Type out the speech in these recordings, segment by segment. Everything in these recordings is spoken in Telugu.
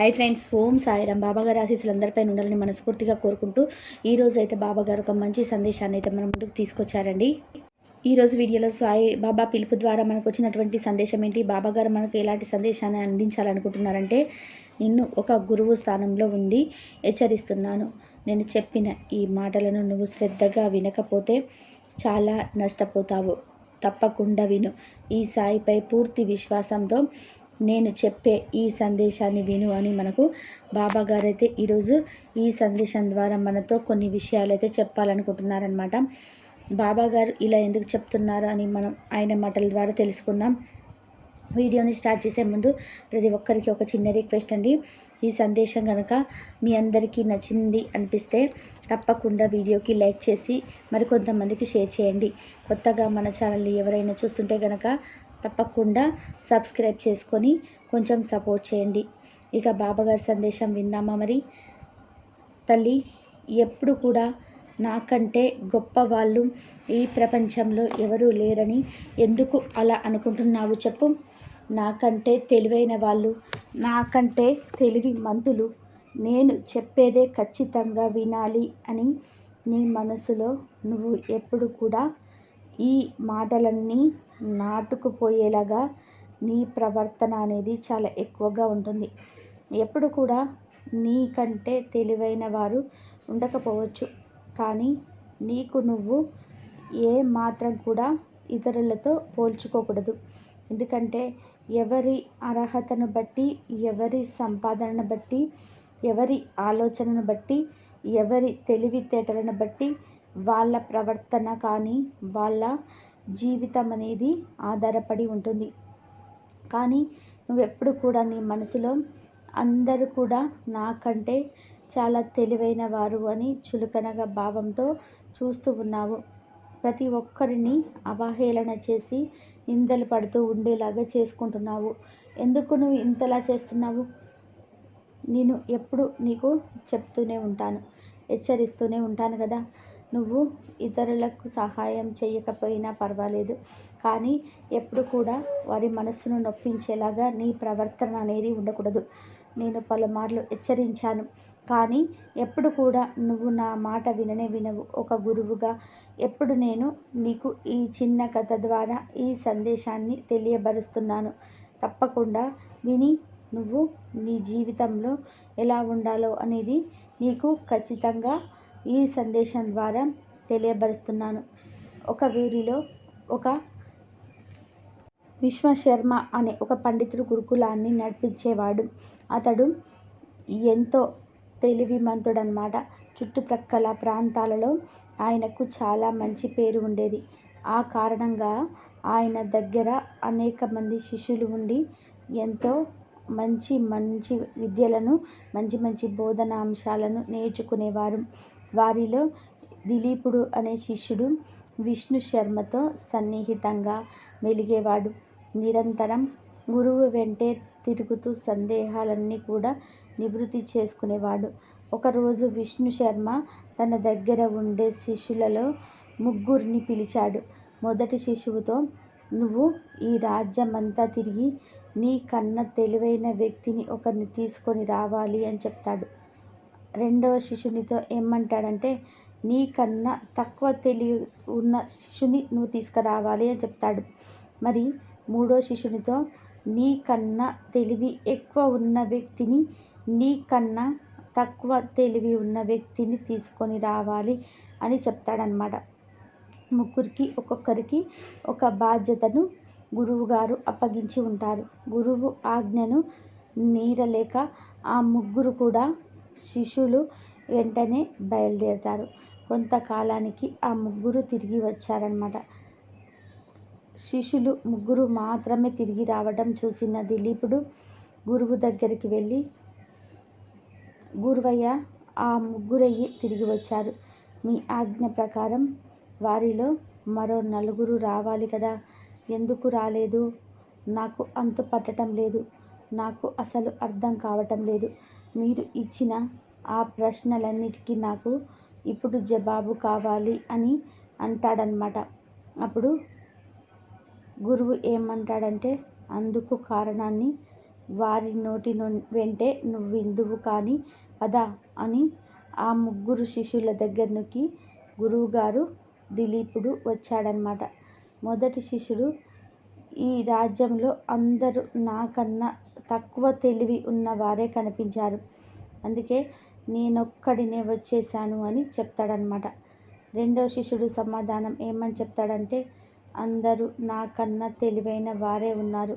హై ఫ్రెండ్స్ ఓం సాయిరామ్ బాబాగారి ఆశీస్సులు అందరిపై ఉండాలని మనస్ఫూర్తిగా కోరుకుంటూ ఈరోజు అయితే బాబాగారు ఒక మంచి సందేశాన్ని అయితే మన ముందుకు తీసుకొచ్చారండి. ఈరోజు వీడియోలో సాయి బాబా పిలుపు ద్వారా మనకు వచ్చినటువంటి సందేశం ఏంటి? బాబాగారు మనకు ఎలాంటి సందేశాన్ని అందించాలనుకుంటున్నారంటే నిన్ను ఒక గురువు స్థానంలో ఉండి హెచ్చరిస్తున్నాను. నేను చెప్పిన ఈ మాటలను నువ్వు శ్రద్ధగా వినకపోతే చాలా నష్టపోతావు. తప్పకుండా విను. ఈ సాయిపై పూర్తి విశ్వాసంతో నేను చెప్పే ఈ సందేశాన్ని విను అని మనకు బాబా గారు అయితే ఈరోజు ఈ సందేశం ద్వారా మనతో కొన్ని విషయాలు అయితే చెప్పాలనుకుంటున్నారనమాట బాబా గారు ఇలా ఎందుకు చెప్తున్నారు అని మనం ఆయన మాటల ద్వారా తెలుసుకుందాం. వీడియోని స్టార్ట్ చేసే ముందు ప్రతి ఒక్కరికి ఒక చిన్న రిక్వెస్ట్ అండి. ఈ సందేశం కనుక మీ అందరికీ నచ్చింది అనిపిస్తే తప్పకుండా వీడియోకి లైక్ చేసి మరికొంతమందికి షేర్ చేయండి. కొత్తగా మన ఛానల్ని ఎవరైనా చూస్తుంటే కనుక తప్పకుండా సబ్స్క్రైబ్ చేసుకొని కొంచెం సపోర్ట్ చేయండి. ఇక బాబాగారి సందేశం విందామా మరి? తల్లి ఎప్పుడు కూడా నాకంటే గొప్ప వాళ్ళు ఈ ప్రపంచంలో ఎవరూ లేరని ఎందుకు అలా అనుకుంటున్నావు చెప్పు. నాకంటే తెలివైన వాళ్ళు నాకంటే తెలివి మంతులు నేను చెప్పేదే ఖచ్చితంగా వినాలి అని నీ మనసులో నువ్వు ఎప్పుడు కూడా ఈ మాటలన్నీ నాటుకుపోయేలాగా నీ ప్రవర్తన అనేది చాలా ఎక్కువగా ఉంటుంది. ఎప్పుడు కూడా నీకంటే తెలివైన వారు ఉండకపోవచ్చు. కానీ నీకు నువ్వు ఏ మాత్రం కూడా ఇతరులతో పోల్చుకోకూడదు. ఎందుకంటే ఎవరి అర్హతను బట్టి ఎవరి సంపాదనను బట్టి ఎవరి ఆలోచనను బట్టి ఎవరి తెలివితేటలను బట్టి వాళ్ళ ప్రవర్తన కానీ వాళ్ళ జీవితం అనేది ఆధారపడి ఉంటుంది. కానీ నువ్వెప్పుడు కూడా నీ మనసులో అందరూ కూడా నాకంటే చాలా తెలివైన వారు అని చులకనగా భావంతో చూస్తూ ఉన్నావు. ప్రతి ఒక్కరిని అవహేళన చేసి నిందలు పడుతూ ఉండేలాగా చేసుకుంటున్నావు. ఎందుకు నువ్వు ఇంతలా చేస్తున్నావు? నేను ఎప్పుడు నీకు చెప్తూనే ఉంటాను. హెచ్చరిస్తూనే ఉంటాను కదా. నువ్వు ఇతరులకు సహాయం చేయకపోయినా పర్వాలేదు. కానీ ఎప్పుడు కూడా వారి మనస్సును నొప్పించేలాగా నీ ప్రవర్తన అనేది ఉండకూడదు. నేను పలుమార్లు హెచ్చరించాను. కానీ ఎప్పుడు కూడా నువ్వు నా మాట విననే వినవు. ఒక గురువుగా ఎప్పుడు నేను నీకు ఈ చిన్న కథ ద్వారా ఈ సందేశాన్ని తెలియబరుస్తున్నాను. తప్పకుండా విని నువ్వు నీ జీవితంలో ఎలా ఉండాలో అనేది నీకు ఖచ్చితంగా ఈ సందేశం ద్వారా తెలియబరుస్తున్నాను. ఒక ఊరిలో ఒక విశ్వశర్మ అనే ఒక పండితుడు గురుకులాన్ని నడిపించేవాడు. అతడు ఎంతో తెలివిమంతుడనమాట చుట్టుప్రక్కల ప్రాంతాలలో ఆయనకు చాలా మంచి పేరు ఉండేది. ఆ కారణంగా ఆయన దగ్గర అనేక మంది శిష్యులు ఉండి ఎంతో మంచి మంచి విద్యలను మంచి మంచి బోధనాంశాలను నేర్చుకునేవారు. వారిలో దిలీపుడు అనే శిష్యుడు విష్ణు శర్మతో సన్నిహితంగా మెలిగేవాడు. నిరంతరం గురువు వెంటే తిరుగుతూ సందేహాలన్నీ కూడా నివృత్తి చేసుకునేవాడు. ఒకరోజు విష్ణు శర్మ తన దగ్గర ఉండే శిష్యులలో ముగ్గురిని పిలిచాడు. మొదటి శిశువుతో నువ్వు ఈ రాజ్యమంతా తిరిగి నీ కన్న తెలివైన వ్యక్తిని ఒకరిని తీసుకొని రావాలి అని చెప్తాడు. రెండవ శిశునితో ఏమంటాడంటే నీకన్నా తక్కువ తెలివి ఉన్న శిశుని నువ్వు తీసుకురావాలి అని చెప్తాడు. మరి మూడో శిశునితో నీకన్నా తెలివి ఎక్కువ ఉన్న వ్యక్తిని నీకన్నా తక్కువ తెలివి ఉన్న వ్యక్తిని తీసుకొని రావాలి అని చెప్తాడనమాట ముగ్గురికి ఒక్కొక్కరికి ఒక బాధ్యతను గురువుగారు అప్పగించి ఉంటారు. గురువు ఆజ్ఞను నీరలేక ఆ ముగ్గురు కూడా శిష్యులు వెంటనే బయలుదేరతారు. కొంతకాలానికి ఆ ముగ్గురు తిరిగి వచ్చారనమాట శిష్యులు ముగ్గురు మాత్రమే తిరిగి రావడం చూసిన దిలీపుడు గురువు దగ్గరికి వెళ్ళి గురువయ్య ఆ ముగ్గురయ్యి తిరిగి వచ్చారు. మీ ఆజ్ఞ ప్రకారం వారిలో మరో నలుగురు రావాలి కదా. ఎందుకు రాలేదు? నాకు అంతు పట్టడం లేదు. నాకు అసలు అర్థం కావటం లేదు. మీరు ఇచ్చిన ఆ ప్రశ్నలన్నిటికీ నాకు ఇప్పుడు జవాబు కావాలి అని అంటాడనమాట అప్పుడు గురువు ఏమంటాడంటే అందుకు కారణాన్ని వారి నోటి వెంటే వెంటే నువ్విందువు కానీ పదా అని ఆ ముగ్గురు శిష్యుల దగ్గరికి గురువుగారు దిలీపుడు వచ్చాడనమాట మొదటి శిష్యుడు ఈ రాజ్యంలో అందరూ నాకన్నా తక్కువ తెలివి ఉన్నవారే కనిపించారు. అందుకే నేనొక్కడినే వచ్చేసాను అని చెప్తాడనమాట రెండో శిష్యుడు సమాధానం ఏమని చెప్తాడంటే అందరూ నాకన్నా తెలివైన వారే ఉన్నారు.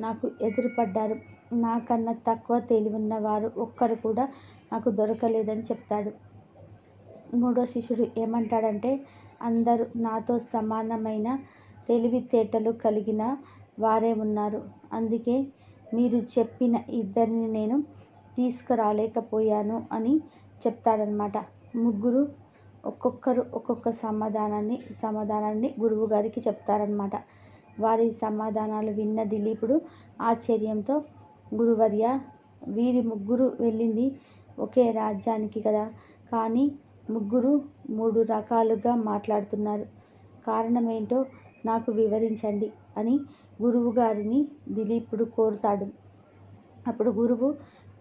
నాకు ఎదురుపడ్డారు. నాకన్నా తక్కువ తెలివి ఉన్నవారు ఒక్కరు కూడా నాకు దొరకలేదని చెప్తాడు. మూడో శిష్యుడు ఏమంటాడంటే అందరూ నాతో సమానమైన తెలివితేటలు కలిగిన వారే ఉన్నారు. అందుకే మీరు చెప్పిన ఇద్దరిని నేను తీసుకురాలేకపోయాను అని చెప్తాడనమాట ముగ్గురు ఒక్కొక్కరు ఒక్కొక్క సమాధానాన్ని సమాధానాన్ని గురువు గారికి చెప్తారనమాట వారి సమాధానాలు విన్న దిలీపుడు ఆశ్చర్యంతో గురువర్య వీరి ముగ్గురు వెళ్ళింది ఒకే రాజ్యానికి కదా? కానీ ముగ్గురు మూడు రకాలుగా మాట్లాడుతున్నారు. కారణం ఏంటో నాకు వివరించండి. అని గురువుగారిని దిలీపుడు కోరుతాడు. అప్పుడు గురువు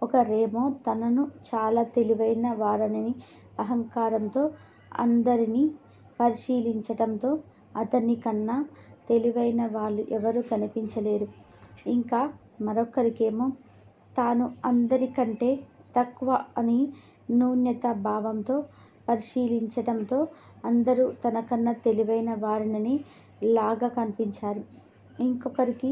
ఒకరేమో తనను చాలా తెలివైన వారనని అహంకారంతో అందరినీ పరిశీలించటంతో అతన్ని కన్నా తెలివైన వాళ్ళు ఎవరు కనిపించలేరు. ఇంకా మరొకరికేమో తాను అందరికంటే తక్కువ అని నూన్యత భావంతో పరిశీలించటంతో అందరూ తనకన్నా తెలివైన వారిని లాగా కనిపించారు. ఇంకొకరికి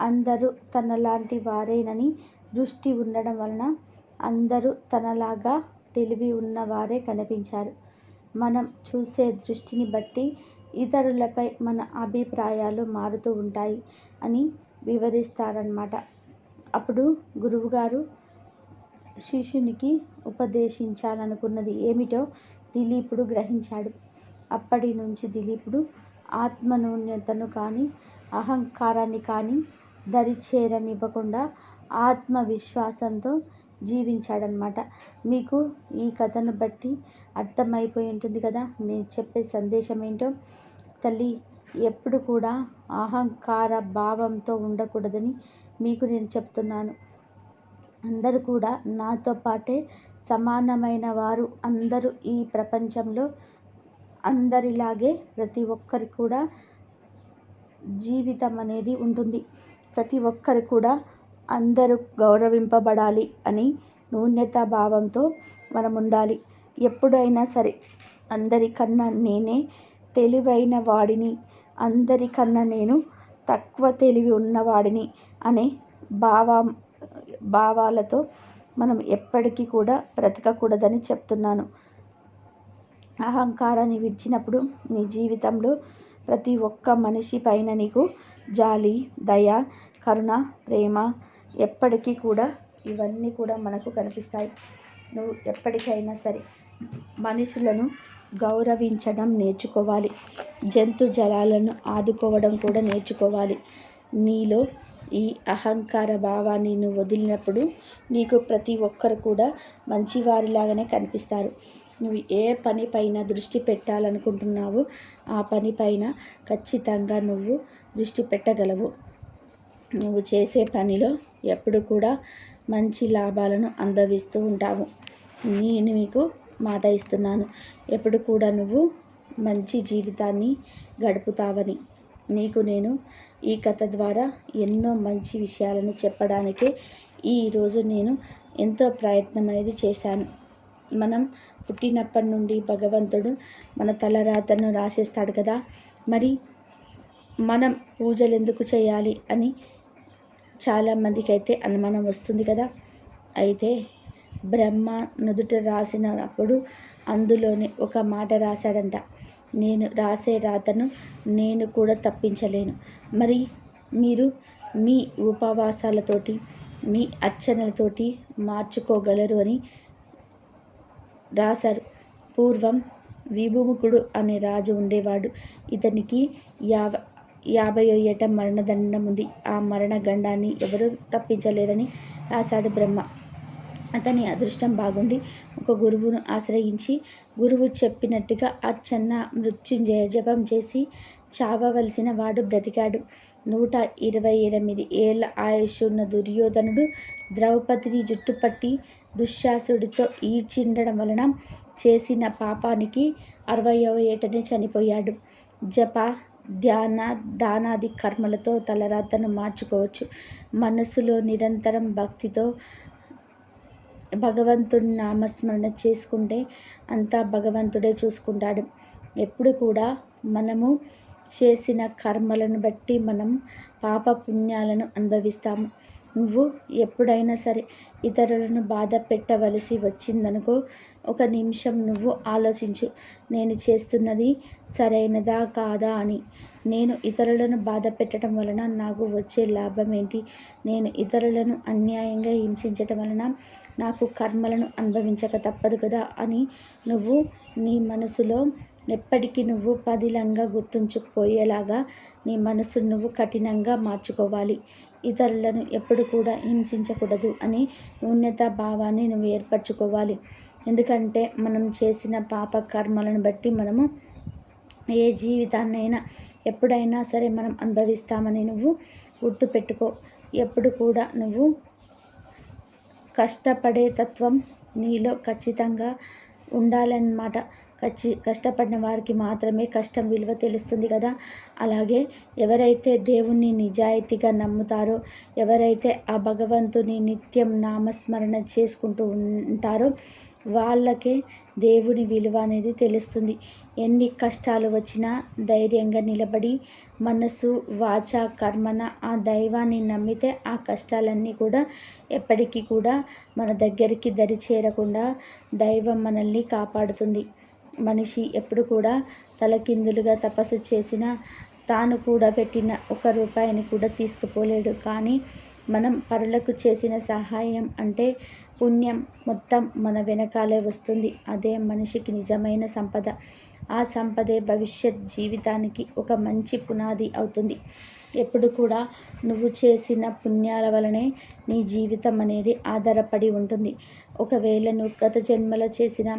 అందరూ తనలాంటి వారేనని దృష్టి ఉండడం వలన అందరూ తనలాగా తెలివి ఉన్నవారే కనిపించారు. మనం చూసే దృష్టిని బట్టి ఇతరులపై మన అభిప్రాయాలు మారుతూ ఉంటాయి అని వివరిస్తారన్నమాట. అప్పుడు గురువుగారు శిష్యునికి ఉపదేశించాలనుకున్నది ఏమిటో దిలీపుడు గ్రహించాడు. అప్పటి నుంచి దిలీపుడు ఆత్మనూన్యతను కానీ అహంకారాన్ని కానీ దరిచేరనివ్వకుండా ఆత్మవిశ్వాసంతో జీవించాడనమాట మీకు ఈ కథను బట్టి అర్థమైపోయి ఉంటుంది కదా? నేను చెప్పే సందేశం ఏంటో? తల్లి ఎప్పుడు కూడా అహంకార భావంతో ఉండకూడదని మీకు నేను చెప్తున్నాను. అందరూ కూడా నాతో పాటే సమానమైన వారు అందరూ ఈ ప్రపంచంలో అందరిలాగే ప్రతి ఒక్కరికి కూడా జీవితం అనేది ఉంటుంది. ప్రతి ఒక్కరు కూడా అందరూ గౌరవింపబడాలి అని నూన్యత భావంతో మనం ఉండాలి ఎప్పుడైనా సరే అందరికన్నా నేనే తెలివైన వాడిని అందరికన్నా నేను తక్కువ తెలివి ఉన్నవాడిని అనే భావ భావాలతో మనం ఎప్పటికీ కూడా బ్రతకకూడదని చెప్తున్నాను. అహంకారాన్ని విడిచినప్పుడు నీ జీవితంలో ప్రతి ఒక్క మనిషి పైన నీకు జాలి దయ కరుణ ప్రేమ ఎప్పటికీ కూడా ఇవన్నీ కూడా మనకు కనిపిస్తాయి. నువ్వు ఎప్పటికైనా సరే మనుషులను గౌరవించడం నేర్చుకోవాలి. జంతు జలాలను ఆదుకోవడం కూడా నేర్చుకోవాలి. నీలో ఈ అహంకార భావాన్ని నువ్వు వదిలినప్పుడు నీకు ప్రతి ఒక్కరు కూడా మంచివారిలాగానే కనిపిస్తారు. నువ్వు ఏ పని పైన దృష్టి పెట్టాలనుకుంటున్నావో ఆ పనిపైన ఖచ్చితంగా నువ్వు దృష్టి పెట్టగలవు. నువ్వు చేసే పనిలో ఎప్పుడు కూడా మంచి లాభాలను అనుభవిస్తూ ఉంటావు. నేను మీకు మాట ఇస్తున్నాను. ఎప్పుడు కూడా నువ్వు మంచి జీవితాన్ని గడుపుతావని. నీకు నేను ఈ కథ ద్వారా ఎన్నో మంచి విషయాలను చెప్పడానికే ఈరోజు నేను ఎంతో ప్రయత్నం అనేది చేశాను. మనం పుట్టినప్పటి నుండి భగవంతుడు మన తలరాతను రాసేస్తాడు కదా. మరి మనం పూజలు ఎందుకు చేయాలి అని చాలామందికి అయితే అనుమానం వస్తుంది కదా. అయితే బ్రహ్మ నుదుట రాసినప్పుడు అందులోనే ఒక మాట రాశాడంట. నేను రాసే రాతను నేను కూడా తప్పించలేను. మరి మీరు మీ ఉపవాసాలతోటి మీ అర్చనలతోటి మార్చుకోగలరు అని రాశారు పూర్వం విభూముఖుడు అనే రాజు ఉండేవాడు. ఇతనికి యావ యాభయో ఏట మరణదండం ఉంది ఆ మరణ గండాన్ని ఎవరూ తప్పించలేరని రాశాడు బ్రహ్మ. అతని అదృష్టం బాగుండి ఒక గురువును ఆశ్రయించి గురువు చెప్పినట్టుగా అచ్చన్న మృత్యుంజయ జపం చేసి చావవలసిన వాడు బ్రతికాడు. నూట ఇరవై ఎనిమిది ఏళ్ళ ఆయుష్ ఉన్న దుర్యోధనుడు ద్రౌపదిని జుట్టుపట్టి దుశ్శాసుడితో ఈడ్చిండడం వలన చేసిన పాపానికి అరవయవ ఏటనే చనిపోయాడు. జప ధ్యాన దానాది కర్మలతో తలరాతను మార్చుకోవచ్చు. మనస్సులో నిరంతరం భక్తితో భగవంతుడి నామస్మరణ చేసుకుంటే అంతా భగవంతుడే చూసుకుంటాడు. ఎప్పుడు కూడా మనము చేసిన కర్మలను బట్టి మనం పాప పుణ్యాలను అనుభవిస్తాము. నువ్వు ఎప్పుడైనా సరే ఇతరులను బాధ పెట్టవలసి వచ్చిందనుకో ఒక నిమిషం నువ్వు ఆలోచించు. నేను చేస్తున్నది సరైనదా కాదా అని. నేను ఇతరులను బాధ పెట్టడం వలన నాకు వచ్చే లాభం ఏంటి? నేను ఇతరులను అన్యాయంగా హింసించటం వలన నాకు కర్మలను అనుభవించక తప్పదు కదా అని నువ్వు నీ మనసులో ఎప్పటికీ నువ్వు పదిలంగా గుర్తుంచుకుపోయేలాగా నీ మనసును నువ్వు కఠినంగా మార్చుకోవాలి. ఇతరులను ఎప్పుడు కూడా హింసించకూడదు అని న్యూన్యత భావాన్ని నువ్వు ఏర్పరచుకోవాలి. ఎందుకంటే మనం చేసిన పాప కర్మలను బట్టి మనము ఏ జీవితాన్నైనా ఎప్పుడైనా సరే మనం అనుభవిస్తామని నువ్వు గుర్తుపెట్టుకో. ఎప్పుడు కూడా నువ్వు కష్టపడే తత్వం నీలో ఖచ్చితంగా ఉండాలన్నమాట. కచ్చి కష్టపడిన వారికి మాత్రమే కష్టం విలువ తెలుస్తుంది కదా? అలాగే ఎవరైతే దేవుణ్ణి నిజాయితీగా నమ్ముతారో ఎవరైతే ఆ భగవంతుని నిత్యం నామస్మరణ చేసుకుంటూ ఉంటారో వాళ్ళకే దేవుని విలువ అనేది తెలుస్తుంది. ఎన్ని కష్టాలు వచ్చినా ధైర్యంగా నిలబడి మనసు వాచ కర్మన ఆ దైవాన్ని నమ్మితే ఆ కష్టాలన్నీ కూడా ఎప్పటికీ కూడా మన దగ్గరికి దరి చేరకుండా దైవం మనల్ని కాపాడుతుంది. మనిషి ఎప్పుడు కూడా తలకిందులుగా తపస్సు చేసినా తాను కూడా పెట్టిన ఒక రూపాయిని కూడా తీసుకుపోలేడు. కానీ మనం పరులకు చేసిన సహాయం అంటే పుణ్యం మొత్తం మన వెనకాలే వస్తుంది. అదే మనిషికి నిజమైన సంపద. ఆ సంపదే భవిష్యత్ జీవితానికి ఒక మంచి పునాది అవుతుంది. ఎప్పుడు కూడా నువ్వు చేసిన పుణ్యాల వలనే నీ జీవితం అనేది ఆధారపడి ఉంటుంది. ఒకవేళ నువ్వు గత జన్మలో చేసిన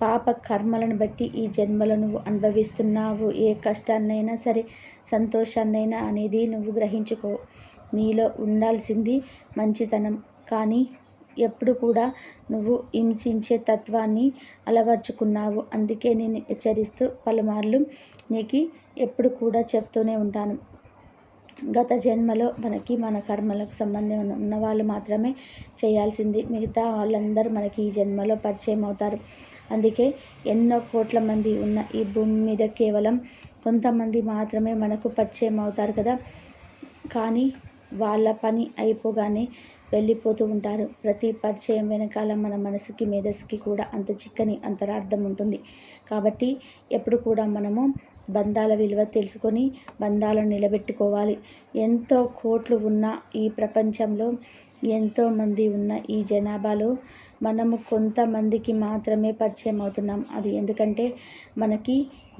పాప కర్మలను బట్టి ఈ జన్మలో నువ్వు అనుభవిస్తున్నావు. ఏ కష్టాన్నైనా సరే సంతోషాన్నైనా అనేది నువ్వు గ్రహించుకో. నీలో ఉండాల్సింది మంచితనం. కానీ ఎప్పుడు కూడా నువ్వు హింసించే తత్వాన్ని అలవర్చుకున్నావు. అందుకే నేను హెచ్చరిస్తూ పలుమార్లు నీకు ఎప్పుడు కూడా చెప్తూనే ఉంటాను. గత జన్మలో మనకి మన కర్మలకు సంబంధం ఉన్న వాళ్ళు మాత్రమే చేయాల్సింది. మిగతా వాళ్ళందరూ మనకి ఈ జన్మలో పరిచయం అవుతారు. అందుకే ఎన్నో కోట్ల మంది ఉన్న ఈ భూమి మీద కేవలం కొంతమంది మాత్రమే మనకు పరిచయం అవుతారు కదా. కానీ వాళ్ళ పని అయిపోగానే వెళ్ళిపోతూ ఉంటారు. ప్రతి పరిచయం వెనకాల మన మనసుకి మేధస్సుకి కూడా అంత చిక్కని అంతరార్థం ఉంటుంది. కాబట్టి ఎప్పుడు కూడా మనము బంధాల విలువ తెలుసుకొని బంధాలను నిలబెట్టుకోవాలి. ఎంతో కోట్లు ఉన్న ఈ ప్రపంచంలో ఎంతోమంది ఉన్న ఈ జనాభాలో మనము కొంతమందికి మాత్రమే పరిచయం అవుతున్నాం. అది ఎందుకంటే మనకి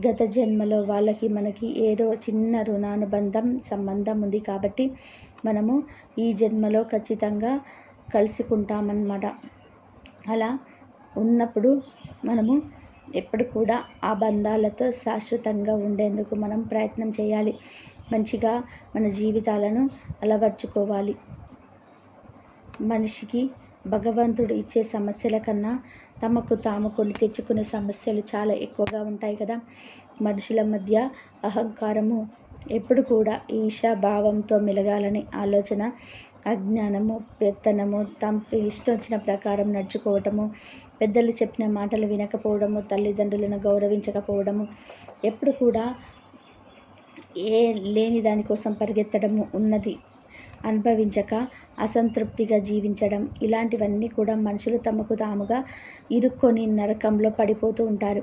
గత జన్మలో వాళ్ళకి మనకి ఏదో చిన్న రుణానుబంధం సంబంధం ఉంది కాబట్టి మనము ఈ జన్మలో ఖచ్చితంగా కలుసుకుంటామన్నమాట. అలా ఉన్నప్పుడు మనము ఎప్పుడు కూడా ఆ బంధాలతో శాశ్వతంగా ఉండేందుకు మనం ప్రయత్నం చేయాలి. మంచిగా మన జీవితాలను అలవర్చుకోవాలి. మనిషికి భగవంతుడు ఇచ్చే సమస్యల కన్నా తమకు తాము కొని తెచ్చుకునే సమస్యలు చాలా ఎక్కువగా ఉంటాయి కదా. మనుషుల మధ్య అహంకారము ఎప్పుడు కూడా ఈశా భావంతో మెలగాలనే ఆలోచన అజ్ఞానము పెత్తనము తంపి ఇష్టం వచ్చిన ప్రకారం నడుచుకోవటము పెద్దలు చెప్పిన మాటలు వినకపోవడము తల్లిదండ్రులను గౌరవించకపోవడము ఎప్పుడు కూడా ఏ లేని దానికోసం పరిగెత్తడము ఉన్నది. అనుభవించక అసంతృప్తిగా జీవించడం ఇలాంటివన్నీ కూడా మనుషులు తమకు తాముగా ఇరుక్కొని నరకంలో పడిపోతూ ఉంటారు.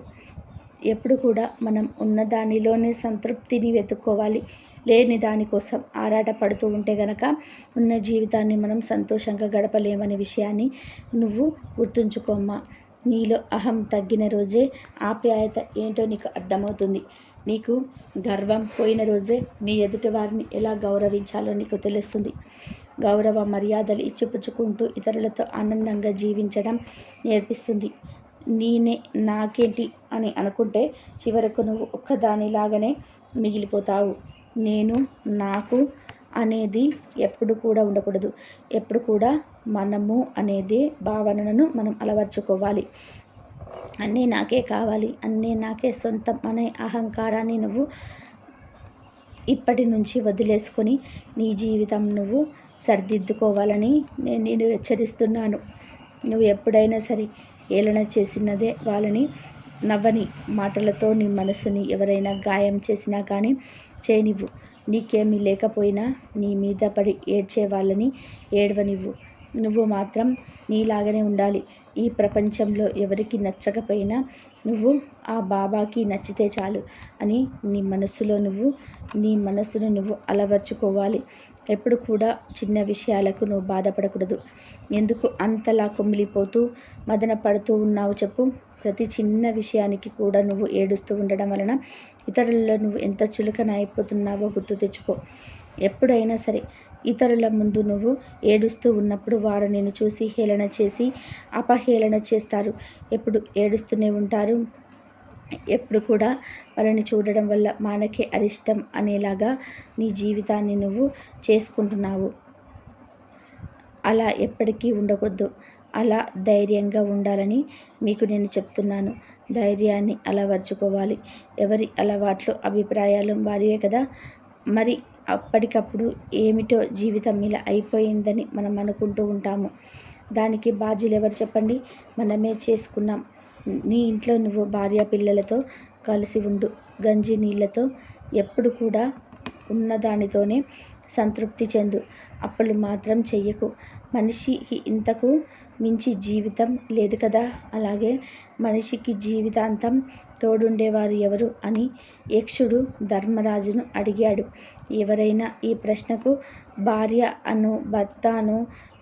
ఎప్పుడు కూడా మనం ఉన్న దానిలోనే సంతృప్తిని వెతుక్కోవాలి. లేని దానికోసం ఆరాటపడుతూ ఉంటే గనక ఉన్న జీవితాన్ని మనం సంతోషంగా గడపలేమనే విషయాన్ని నువ్వు గుర్తుంచుకోమ్మా నీలో అహం తగ్గిన రోజే ఆప్యాయత ఏంటో నీకు అర్థమవుతుంది. నీకు గర్వం పోయిన రోజే నీ ఎదుటి వారిని ఎలా గౌరవించాలో నీకు తెలుస్తుంది. గౌరవ మర్యాదలు ఇచ్చిపుచ్చుకుంటూ ఇతరులతో ఆనందంగా జీవించడం నేర్పిస్తుంది. నేనే నాకేంటి అని అనుకుంటే చివరకు నువ్వు ఒక్కదానిలాగానే మిగిలిపోతావు. నేను నాకు అనేది ఎప్పుడు కూడా ఉండకూడదు. ఎప్పుడు కూడా మనము అనేది భావనను మనం అలవర్చుకోవాలి. అన్నీ నాకే కావాలి. అన్నీ నాకే సొంతం అనే అహంకారాన్ని నువ్వు ఇప్పటి నుంచి వదిలేసుకొని నీ జీవితం నువ్వు సరిదిద్దుకోవాలని నేను నేను హెచ్చరిస్తున్నాను. నువ్వు ఎప్పుడైనా సరే ఏలన చేసినదే వాళ్ళని నవ్వని మాటలతో నీ మనసుని ఎవరైనా గాయం చేసినా కానీ చేయనివ్వు. నీకేమీ లేకపోయినా నీ మీద పడి ఏడ్చే వాళ్ళని ఏడవనివ్వు. నువ్వు మాత్రం నీలాగానే ఉండాలి. ఈ ప్రపంచంలో ఎవరికి నచ్చకపోయినా నువ్వు ఆ బాబాకి నచ్చితే చాలు అని నీ మనస్సులో నువ్వు నీ మనస్సును నువ్వు అలవర్చుకోవాలి. ఎప్పుడు కూడా చిన్న విషయాలకు నువ్వు బాధపడకూడదు. ఎందుకు అంతలా కుమిలిపోతూ మదన పడుతూ ఉన్నావు చెప్పు. ప్రతి చిన్న విషయానికి కూడా నువ్వు ఏడుస్తూ ఉండడం వలన ఇతరులలో నువ్వు ఎంత చులకన అయిపోతున్నావో గుర్తు తెచ్చుకో. ఎప్పుడైనా సరే ఇతరుల ముందు నువ్వు ఏడుస్తూ ఉన్నప్పుడు వారు నేను చూసి హేళన చేసి అపహేళన చేస్తారు. ఎప్పుడు ఏడుస్తూనే ఉంటారు. ఎప్పుడు కూడా వాళ్ళని చూడడం వల్ల మనకే అరిష్టం అనేలాగా నీ జీవితాన్ని నువ్వు చేసుకుంటున్నావు. అలా ఎప్పటికీ ఉండకూడదు. అలా ధైర్యంగా ఉండాలని మీకు నేను చెప్తున్నాను. ధైర్యాన్ని అలవర్చుకోవాలి. ఎవరి అలవాట్లు అభిప్రాయాలు వారివే కదా? మరి అప్పటికప్పుడు ఏమిటో జీవితం ఇలా అయిపోయిందని మనం అనుకుంటూ ఉంటాము. దానికి బాధ్యులు ఎవరు చెప్పండి? మనమే చేసుకున్నాం. నీ ఇంట్లో నువ్వు భార్య పిల్లలతో కలిసి ఉండు. గంజి నీళ్ళతో ఎప్పుడు కూడా ఉన్నదానితోనే సంతృప్తి చెందు. అప్పులు మాత్రం చెయ్యకు. మనిషికి ఇంతకు మించి జీవితం లేదు కదా? అలాగే మనిషికి జీవితాంతం తోడుండేవారు ఎవరు? అని యక్షుడు ధర్మరాజును అడిగాడు. ఎవరైనా ఈ ప్రశ్నకు భార్య అను భర్త అను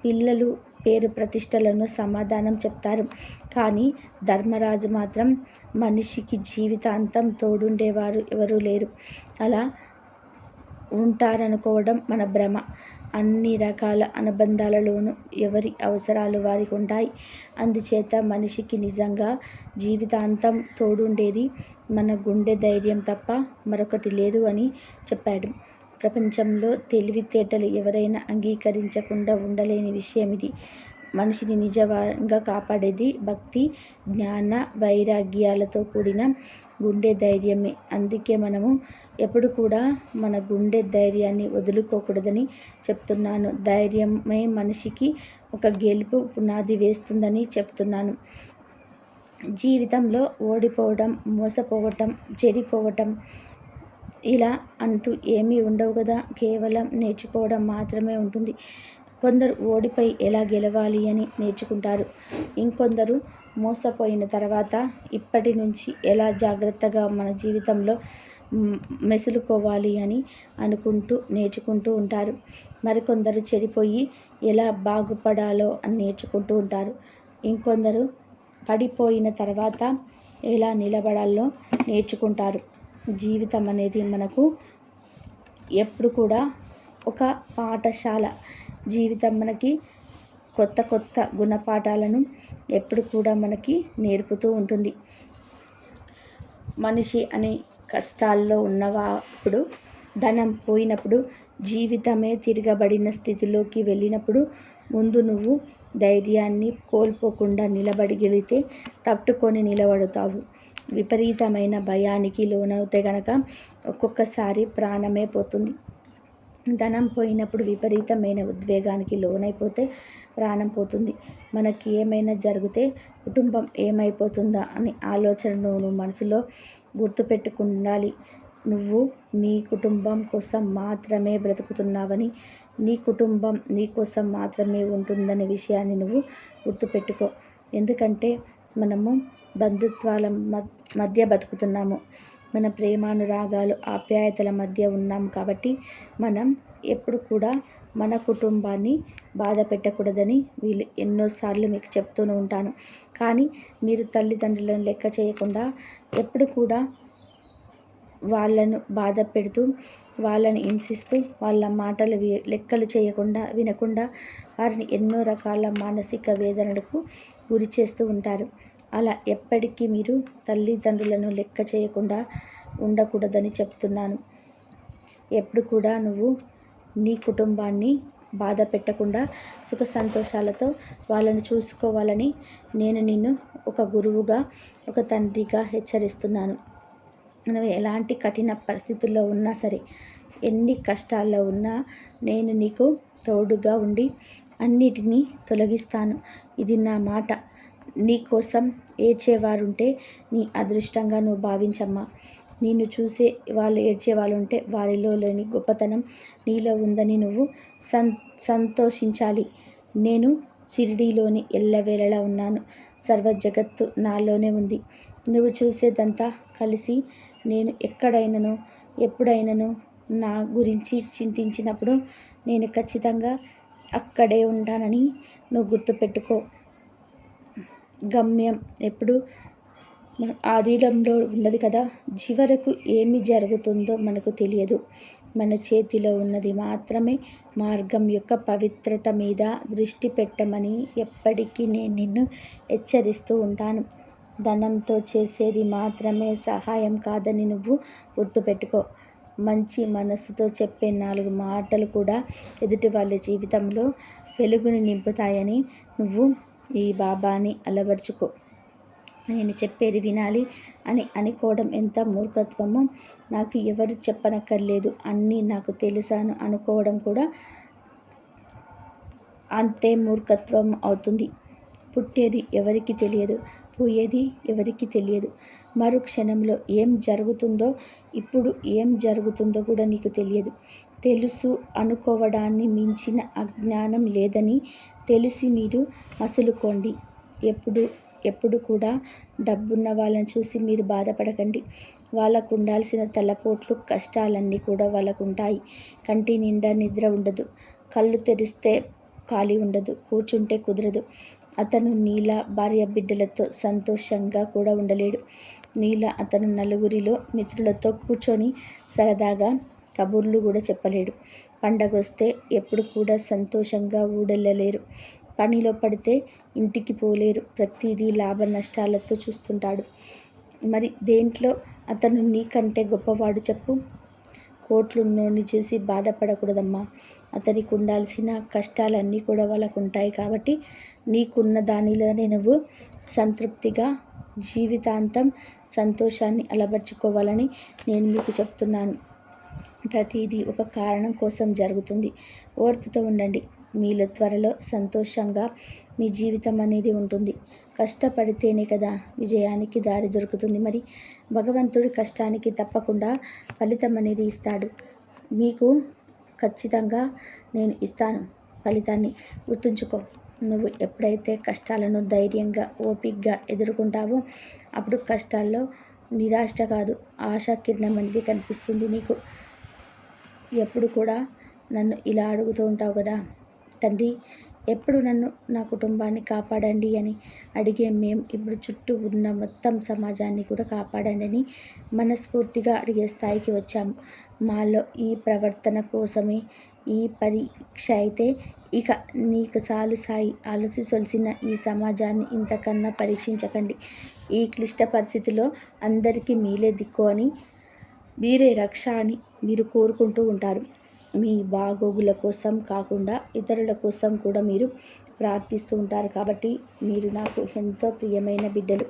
పిల్లలు పేరు ప్రతిష్టలను సమాధానం చెప్తారు. కానీ ధర్మరాజు మాత్రం మనిషికి జీవితాంతం తోడుండేవారు ఎవరూ లేరు. అలా ఉంటారనుకోవడం మన భ్రమ. అన్ని రకాల అనుబంధాలలోనూ ఎవరి అవసరాలు వారికి ఉంటాయి అందుచేత మనిషికి నిజంగా జీవితాంతం తోడుండేది మన గుండె ధైర్యం తప్ప మరొకటి లేదు అని చెప్పాడు. ప్రపంచంలో తెలివితేటలు ఎవరైనా అంగీకరించకుండా ఉండలేని విషయం ఇది మనిషిని నిజంగా కాపాడేది భక్తి జ్ఞాన వైరాగ్యాలతో కూడిన గుండె ధైర్యమే. అందుకే మనము ఎప్పుడు కూడా మన గుండె ధైర్యాన్ని వదులుకోకూడదని చెప్తున్నాను. ధైర్యమే మనిషికి ఒక గెలుపు పునాది వేస్తుందని చెప్తున్నాను. జీవితంలో ఓడిపోవడం మోసపోవటం చెడిపోవటం ఇలా అంటూ ఏమీ ఉండవు కదా. కేవలం నేర్చుకోవడం మాత్రమే ఉంటుంది. కొందరు ఓడిపోయి ఎలా గెలవాలి అని నేర్చుకుంటారు. ఇంకొందరు మోసపోయిన తర్వాత ఇప్పటి నుంచి ఎలా జాగ్రత్తగా మన జీవితంలో మెసులుకోవాలి అని అనుకుంటూ నేర్చుకుంటూ ఉంటారు. మరికొందరు చెడిపోయి ఎలా బాగుపడాలో అని నేర్చుకుంటూ ఉంటారు. ఇంకొందరు పడిపోయిన తర్వాత ఎలా నిలబడాలో నేర్చుకుంటారు. జీవితం అనేది మనకు ఎప్పుడు కూడా ఒక పాఠశాల జీవితం మనకి కొత్త కొత్త గుణపాఠాలను ఎప్పుడు కూడా మనకి నేర్పుతూ ఉంటుంది. మనిషి అనే కష్టాల్లో ఉన్నవాడు ధనం పోయినప్పుడు జీవితమే తిరగబడిన స్థితిలోకి వెళ్ళినప్పుడు ముందు నువ్వు ధైర్యాన్ని కోల్పోకుండా నిలబడగలిగితే తట్టుకొని నిలబడతావు. విపరీతమైన భయానికి లోనవుతే గనక ఒక్కొక్కసారి ప్రాణమే పోతుంది. ధనం పోయినప్పుడు విపరీతమైన ఉద్వేగానికి లోనైపోతే ప్రాణం పోతుంది. మనకి ఏమైనా జరిగితే కుటుంబం ఏమైపోతుందా అని ఆలోచనను నువ్వు మనసులో గుర్తుపెట్టుకుండాలి. నువ్వు నీ కుటుంబం కోసం మాత్రమే బ్రతుకుతున్నావని నీ కుటుంబం నీ కోసం మాత్రమే ఉంటుందనే విషయాన్ని నువ్వు గుర్తుపెట్టుకో. ఎందుకంటే మనము బంధుత్వాల మధ్య బతుకుతున్నాము. మన ప్రేమానురాగాలు ఆప్యాయతల మధ్య ఉన్నాం కాబట్టి మనం ఎప్పుడు కూడా మన కుటుంబాన్ని బాధ పెట్టకూడదని వీళ్ళు ఎన్నోసార్లు మీకు చెప్తూనే ఉంటాను. కానీ మీరు తల్లిదండ్రులను లెక్క చేయకుండా ఎప్పుడు కూడా వాళ్ళను బాధ పెడుతూ వాళ్ళని హింసిస్తూ వాళ్ళ మాటలు వి- లెక్కలు చేయకుండా వినకుండా వారిని ఎన్నో రకాల మానసిక వేదనలకు గురి చేస్తూ ఉంటారు. అలా ఎప్పటికీ మీరు తల్లిదండ్రులను లెక్క చేయకుండా ఉండకూడదని చెప్తున్నాను. ఎప్పుడు కూడా నువ్వు నీ కుటుంబాన్ని బాధ పెట్టకుండా సుఖ సంతోషాలతో వాళ్ళని చూసుకోవాలని నేను నిన్ను ఒక గురువుగా ఒక తండ్రిగా హెచ్చరిస్తున్నాను. నువ్వు ఎలాంటి కఠిన పరిస్థితుల్లో ఉన్నా సరే ఎన్ని కష్టాల్లో ఉన్నా నేను నీకు తోడుగా ఉండి అన్నిటినీ తొలగిస్తాను. ఇది నా మాట. నీ కోసం ఏడ్చేవారుంటే నీ అదృష్టంగా నువ్వు భావించమ్మా. నిన్ను చూసే వాళ్ళు ఏడ్చే వాళ్ళు ఉంటే వారిలో లేని గొప్పతనం నీలో ఉందని నువ్వు సం సంతోషించాలి. నేను షిరిడీలోని ఎల్లవేళలా ఉన్నాను. సర్వ జగత్తు నాలోనే ఉంది. నువ్వు చూసేదంతా కలిసి నేను ఎక్కడైనానో ఎప్పుడైనాను నా గురించి చింతించినప్పుడు నేను ఖచ్చితంగా అక్కడే ఉంటానని నువ్వు గుర్తుపెట్టుకో. గమ్యం. ఎప్పుడు? ఆధీనంలో ఉన్నది కదా. చివరకు ఏమి జరుగుతుందో మనకు తెలియదు. మన చేతిలో ఉన్నది మాత్రమే మార్గం యొక్క పవిత్రత మీద దృష్టి పెట్టమని ఎప్పటికీ నేను నిన్ను హెచ్చరిస్తూ ఉంటాను. ధనంతో చేసేది మాత్రమే సహాయం కాదని నువ్వు గుర్తుపెట్టుకో. మంచి మనసుతో చెప్పే నాలుగు మాటలు కూడా ఎదుటి వాళ్ళ జీవితంలో వెలుగుని నింపుతాయని నువ్వు ఈ బాబాని అలవర్చుకో. నేను చెప్పేది వినాలి అని అనుకోవడం ఎంత మూర్ఖత్వమో నాకు ఎవరు చెప్పనక్కర్లేదు. అన్నీ నాకు తెలుసాను అనుకోవడం కూడా అంతే మూర్ఖత్వం అవుతుంది. పుట్టేది ఎవరికి తెలియదు పోయేది ఎవరికి తెలియదు. మరుక్షణంలో ఏం జరుగుతుందో ఇప్పుడు ఏం జరుగుతుందో కూడా నీకు తెలియదు. తెలుసు అనుకోవడాన్ని మించిన అజ్ఞానం లేదని తెలిసి మీరు మసులుకోండి. ఎప్పుడు ఎప్పుడు కూడా డబ్బున్న వాళ్ళని చూసి మీరు బాధపడకండి. వాళ్ళకు ఉండాల్సిన తలపోట్లు కష్టాలన్నీ కూడా వాళ్ళకు ఉంటాయి. కంటి నిండా నిద్ర ఉండదు. కళ్ళు తెరిస్తే ఖాళీ ఉండదు. కూర్చుంటే కుదరదు. అతను నీల భార్య బిడ్డలతో సంతోషంగా కూడా ఉండలేడు. నీల అతను నలుగురిలో మిత్రులతో కూర్చొని సరదాగా కబుర్లు కూడా చెప్పలేడు. పండగ వస్తే ఎప్పుడు కూడా సంతోషంగా ఊడెళ్ళలేరు పనిలో పడితే ఇంటికి పోలేరు. ప్రతిదీ లాభ నష్టాలతో చూస్తుంటాడు. మరి దేంట్లో అతను నీకంటే గొప్పవాడు చెప్పు. కోట్లున్నోని చూసి బాధపడకూడదమ్మా. అతనికి ఉండాల్సిన కష్టాలన్నీ కూడా వాళ్ళకు ఉంటాయి కాబట్టి నీకున్న దానిలోనే నువ్వు సంతృప్తిగా జీవితాంతం సంతోషాన్ని అలవర్చుకోవాలని నేను మీకు చెప్తున్నాను. ప్రతిదీ ఒక కారణం కోసం జరుగుతుంది. ఓర్పుతో ఉండండి. మీలో త్వరలో సంతోషంగా మీ జీవితం అనేది ఉంటుంది. కష్టపడితేనే కదా విజయానికి దారి దొరుకుతుంది. మరి భగవంతుడి కష్టానికి తప్పకుండా ఫలితం అనేది ఇస్తాడు. మీకు ఖచ్చితంగా నేను ఇస్తాను ఫలితాన్ని. గుర్తుంచుకో నువ్వు ఎప్పుడైతే కష్టాలను ధైర్యంగా ఓపిక్గా ఎదుర్కొంటావో అప్పుడు కష్టాల్లో నిరాశ కాదు ఆశా కిరణం అనేది కనిపిస్తుంది నీకు. ఎప్పుడు కూడా నన్ను ఇలా అడుగుతూ ఉంటావు కదా. తండ్రి ఎప్పుడు నన్ను నా కుటుంబాన్ని కాపాడండి అని అడిగే మేము ఇప్పుడు చుట్టూ ఉన్న మొత్తం సమాజాన్ని కూడా కాపాడండి అని మనస్ఫూర్తిగా అడిగే స్థాయికి వచ్చాము. మాలో ఈ ప్రవర్తన కోసమే ఈ పరీక్ష అయితే ఇక నీకు సాలు సాయి. అలసి సొలిసిన ఈ సమాజాన్ని ఇంతకన్నా పరీక్షించకండి. ఈ క్లిష్ట పరిస్థితిలో అందరికీ మీలే దిక్కు అని మీరే రక్ష అని మీరు కోరుకుంటూ ఉంటారు. మీ బాగోగుల కోసం కాకుండా ఇతరుల కోసం కూడా మీరు ప్రార్థిస్తూ ఉంటారు. కాబట్టి మీరు నాకు ఎంతో ప్రియమైన బిడ్డలు.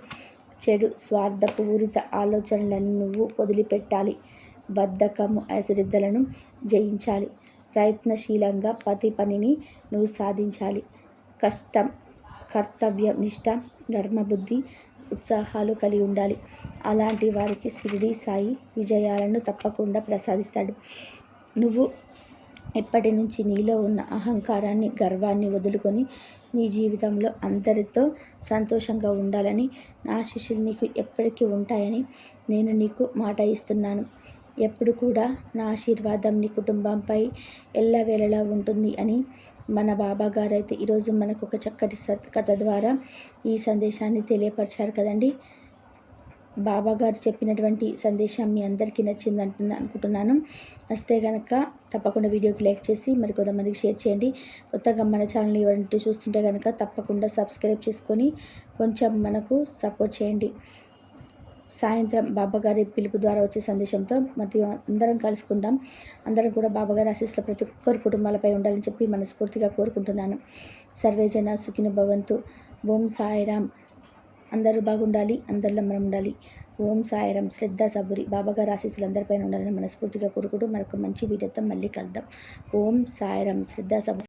చెడు స్వార్థపూరిత ఆలోచనలను నువ్వు వదిలిపెట్టాలి. బద్ధకము అశ్రద్ధలను జయించాలి. ప్రయత్నశీలంగా ప్రతి పనిని నువ్వు సాధించాలి. కష్టం కర్తవ్య నిష్ట ధర్మబుద్ధి ఉత్సాహాలు కలిగి ఉండాలి. అలాంటి వారికి షిరిడి సాయి విజయాలను తప్పకుండా ప్రసాదిస్తాడు. నువ్వు ఎప్పటి నుంచి నీలో ఉన్న అహంకారాన్ని గర్వాన్ని వదులుకొని నీ జీవితంలో అందరితో సంతోషంగా ఉండాలని నా శిష్యులు నీకు ఎప్పటికీ ఉంటాయని నేను నీకు మాట ఇస్తున్నాను. ఎప్పుడు కూడా నా ఆశీర్వాదం నీ కుటుంబంపై ఎల్లవేళలా ఉంటుంది అని మన బాబా గారు అయితే ఈరోజు మనకు ఒక చక్కటి సత్ కథ ద్వారా ఈ సందేశాన్ని తెలియపరిచారు కదండి. బాబా గారు చెప్పినటువంటి సందేశం మీ అందరికీ నచ్చింది అంటుంది అనుకుంటున్నాను. నచ్చితే కనుక తప్పకుండా వీడియోకి లైక్ చేసి మరి కొంతమందికి షేర్ చేయండి. కొత్తగా మన ఛానల్ ఎవరింటి చూస్తుంటే కనుక తప్పకుండా సబ్స్క్రైబ్ చేసుకొని కొంచెం మనకు సపోర్ట్ చేయండి. సాయంత్రం బాబాగారి పిలుపు ద్వారా వచ్చే సందేశంతో మధ్య అందరం కలుసుకుందాం. అందరం కూడా బాబాగారి ఆశీస్సులు ప్రతి ఒక్కరి కుటుంబాలపై ఉండాలని చెప్పి మనస్ఫూర్తిగా కోరుకుంటున్నాను. సర్వేజన సుఖిన భవంతు. ఓం సాయిరామ్. అందరూ బాగుండాలి అందరిలో మనం ఉండాలి. ఓం సాయిరామ్. శ్రద్ధ సబురి. బాబాగారి ఆశీస్సులు అందరిపైన ఉండాలని మనస్ఫూర్తిగా కోరుకుంటూ మరొక మంచి వీడియోతో మళ్ళీ కలుద్దాం. ఓం సాయిరామ్. శ్రద్ధ సబు